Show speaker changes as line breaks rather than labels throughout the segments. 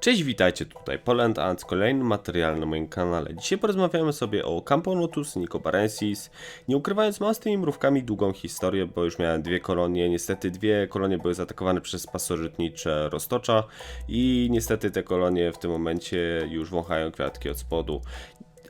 Cześć, witajcie tutaj Poland Ant, kolejny materiał na moim kanale. Dzisiaj porozmawiamy sobie o Camponotus nicobarensis. Nie ukrywając, mam z tymi mrówkami długą historię, bo już miałem dwie kolonie. Niestety dwie kolonie były zaatakowane przez pasożytnicze roztocza i niestety te kolonie w tym momencie już wąchają kwiatki od spodu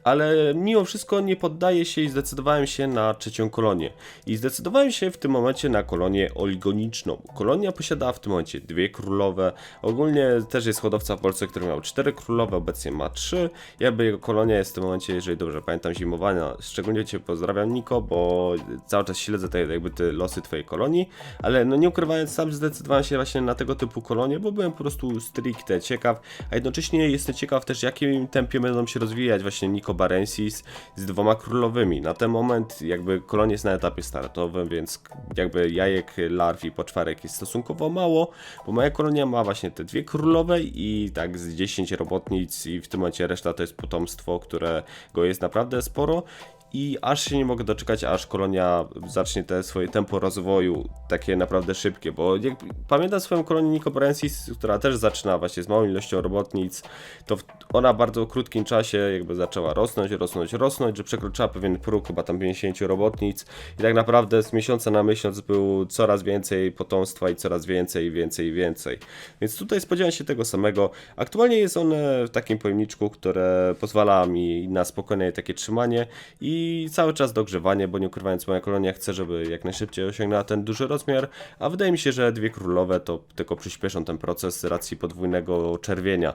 ale mimo wszystko nie poddaję się i zdecydowałem się na trzecią kolonię. I zdecydowałem się w tym momencie na kolonię oligoniczną. Kolonia posiadała w tym momencie dwie królowe. Ogólnie też jest hodowca w Polsce, który miał cztery królowe, obecnie ma trzy. Jakby jego kolonia jest w tym momencie, jeżeli dobrze pamiętam, zimowania. Szczególnie Cię pozdrawiam Niko, bo cały czas śledzę te, jakby te losy Twojej kolonii, ale no nie ukrywając, sam zdecydowałem się właśnie na tego typu kolonie, bo byłem po prostu stricte ciekaw, a jednocześnie jestem ciekaw też, jakim tempie będą się rozwijać właśnie Niko Barensis z dwoma królowymi. Na ten moment jakby kolonie jest na etapie startowym, więc jakby jajek, larw i poczwarek jest stosunkowo mało, bo moja kolonia ma właśnie te dwie królowe i tak z 10 robotnic i w tym momencie reszta to jest potomstwo, którego jest naprawdę sporo i aż się nie mogę doczekać, aż kolonia zacznie te swoje tempo rozwoju takie naprawdę szybkie, bo jak pamiętam swoją kolonię Nicobarensis, która też zaczyna właśnie z małą ilością robotnic, to ona w bardzo krótkim czasie jakby zaczęła rosnąć, rosnąć, rosnąć, że przekroczyła pewien próg chyba tam 50 robotnic i tak naprawdę z miesiąca na miesiąc był coraz więcej potomstwa i coraz więcej, więcej, więcej. Więc tutaj spodziewam się tego samego. Aktualnie jest one w takim pojemniczku, które pozwala mi na spokojne takie trzymanie i i cały czas dogrzewanie, bo nie ukrywając moja kolonia chce, żeby jak najszybciej osiągnęła ten duży rozmiar, a wydaje mi się, że dwie królowe to tylko przyspieszą ten proces z racji podwójnego czerwienia.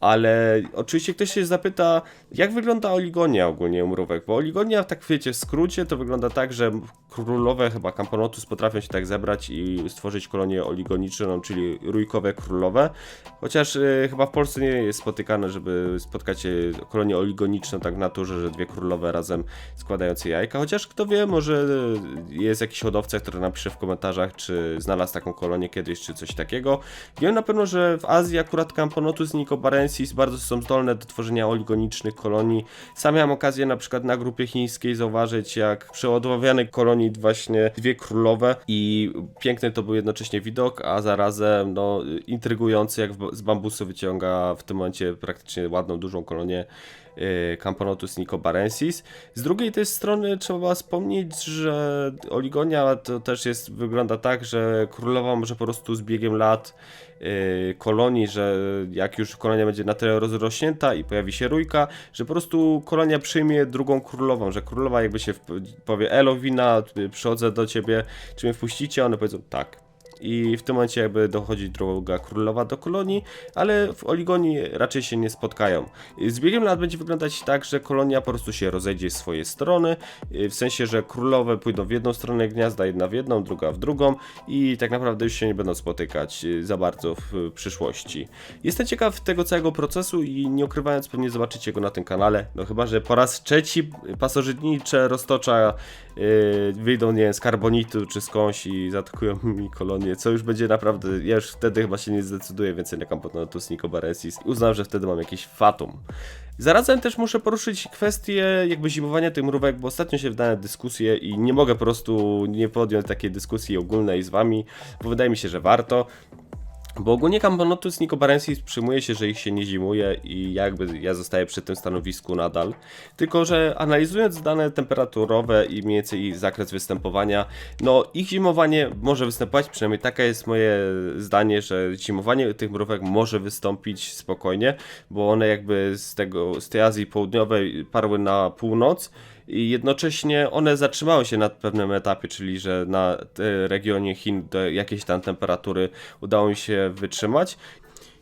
Ale oczywiście ktoś się zapyta, jak wygląda oligonia ogólnie mrówek, bo oligonia, tak wiecie, w skrócie to wygląda tak, że królowe chyba Camponotus potrafią się tak zebrać i stworzyć kolonię oligoniczną, czyli rójkowe królowe. Chociaż y, chyba w Polsce nie jest spotykane, żeby spotkać się kolonię oligoniczną tak w naturze, że dwie królowe razem składające jajka. Chociaż kto wie, może jest jakiś hodowca, który napisze w komentarzach, czy znalazł taką kolonię kiedyś, czy coś takiego. Wiem na pewno, że w Azji akurat Camponotus nicobarensis bardzo są zdolne do tworzenia oligonicznych kolonii. Sam miałem okazję na przykład na grupie chińskiej zauważyć, jak przeładowanych kolonii właśnie dwie królowe i piękny to był jednocześnie widok, a zarazem no, intrygujący, jak z bambusu wyciąga w tym momencie praktycznie ładną, dużą kolonię Camponotus nicobarensis. Z drugiej też strony trzeba wspomnieć, że Oligonia to też jest, wygląda tak, że królowa może po prostu z biegiem lat Y, kolonii, że jak już kolonia będzie na tyle rozrośnięta i pojawi się rójka, że po prostu kolonia przyjmie drugą królową, że królowa jakby się powie elo wina, przychodzę do ciebie, czy mnie wpuścicie, one powiedzą tak i w tym momencie jakby dochodzi droga królowa do kolonii, ale w Oligonii raczej się nie spotkają. Z biegiem lat będzie wyglądać tak, że kolonia po prostu się rozejdzie w swoje strony, w sensie, że królowe pójdą w jedną stronę gniazda, jedna w jedną, druga w drugą i tak naprawdę już się nie będą spotykać za bardzo w przyszłości. Jestem ciekaw tego całego procesu i nie ukrywając pewnie zobaczycie go na tym kanale, no chyba, że po raz trzeci pasożytnicze roztocza yy, wyjdą, nie wiem, z karbonitu czy skądś i zaatakują mi kolonię co już będzie naprawdę, ja już wtedy chyba się nie zdecyduję więcej na Camponotus Nicobarensis. Uznam, że wtedy mam jakiś fatum. Zarazem też muszę poruszyć kwestię jakby zimowania tych mrówek, bo ostatnio się wdałem w dyskusję i nie mogę po prostu nie podjąć takiej dyskusji ogólnej z wami, bo wydaje mi się, że warto. Bo ogólnie Camponotus nicobarensis przyjmuje się, że ich się nie zimuje i jakby ja zostaję przy tym stanowisku nadal. Tylko, że analizując dane temperaturowe i mniej więcej zakres występowania, no ich zimowanie może występować, przynajmniej takie jest moje zdanie, że zimowanie tych mrówek może wystąpić spokojnie, bo one jakby z tego, z tej Azji Południowej parły na północ i jednocześnie one zatrzymały się na pewnym etapie, czyli że na regionie Chin do jakiejś tam temperatury udało mi się wytrzymać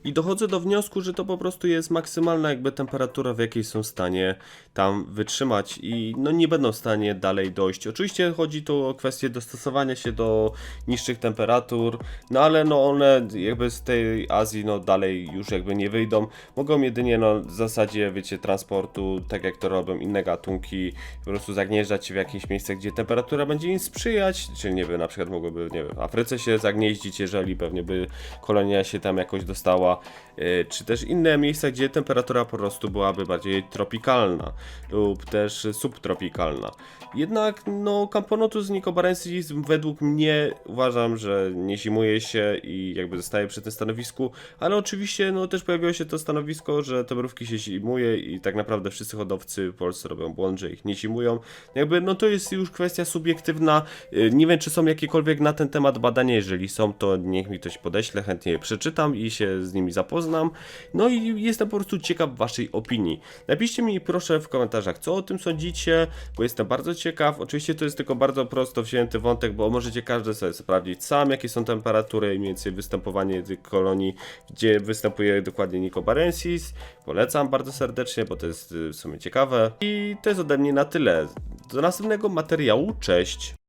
i dochodzę do wniosku, że to po prostu jest maksymalna jakby temperatura, w jakiej są w stanie tam wytrzymać i no nie będą w stanie dalej dojść. Oczywiście chodzi tu o kwestię dostosowania się do niższych temperatur, no ale no one jakby z tej Azji no dalej już jakby nie wyjdą. Mogą jedynie no w zasadzie wiecie transportu, tak jak to robią inne gatunki, po prostu zagnieżdżać się w jakimś miejsce, gdzie temperatura będzie im sprzyjać, czyli nie wiem, na przykład mogłoby, nie wiem, w Afryce się zagnieździć, jeżeli pewnie by kolonia się tam jakoś dostała Y, czy też inne miejsca, gdzie temperatura po prostu byłaby bardziej tropikalna lub też subtropikalna. Jednak no Camponotus nicobarensis według mnie uważam, że nie zimuje się i jakby zostaje przy tym stanowisku, ale oczywiście no też pojawiło się to stanowisko, że te mrówki się zimuje i tak naprawdę wszyscy hodowcy w Polsce robią błąd, że ich nie zimują. Jakby no to jest już kwestia subiektywna. Y, Nie wiem czy są jakiekolwiek na ten temat badania, jeżeli są to niech mi ktoś podeśle, chętnie je przeczytam i się z nimi zapoznam. No i jestem po prostu ciekaw waszej opinii. Napiszcie mi proszę w komentarzach co o tym sądzicie, bo jestem bardzo ciekaw. Oczywiście to jest tylko bardzo prosto wzięty wątek, bo możecie każdy sobie sprawdzić sam jakie są temperatury i mniej więcej występowanie tych kolonii, gdzie występuje dokładnie Nicobarensis. Polecam bardzo serdecznie, bo to jest y, w sumie ciekawe. I to jest ode mnie na tyle. Do następnego materiału, cześć!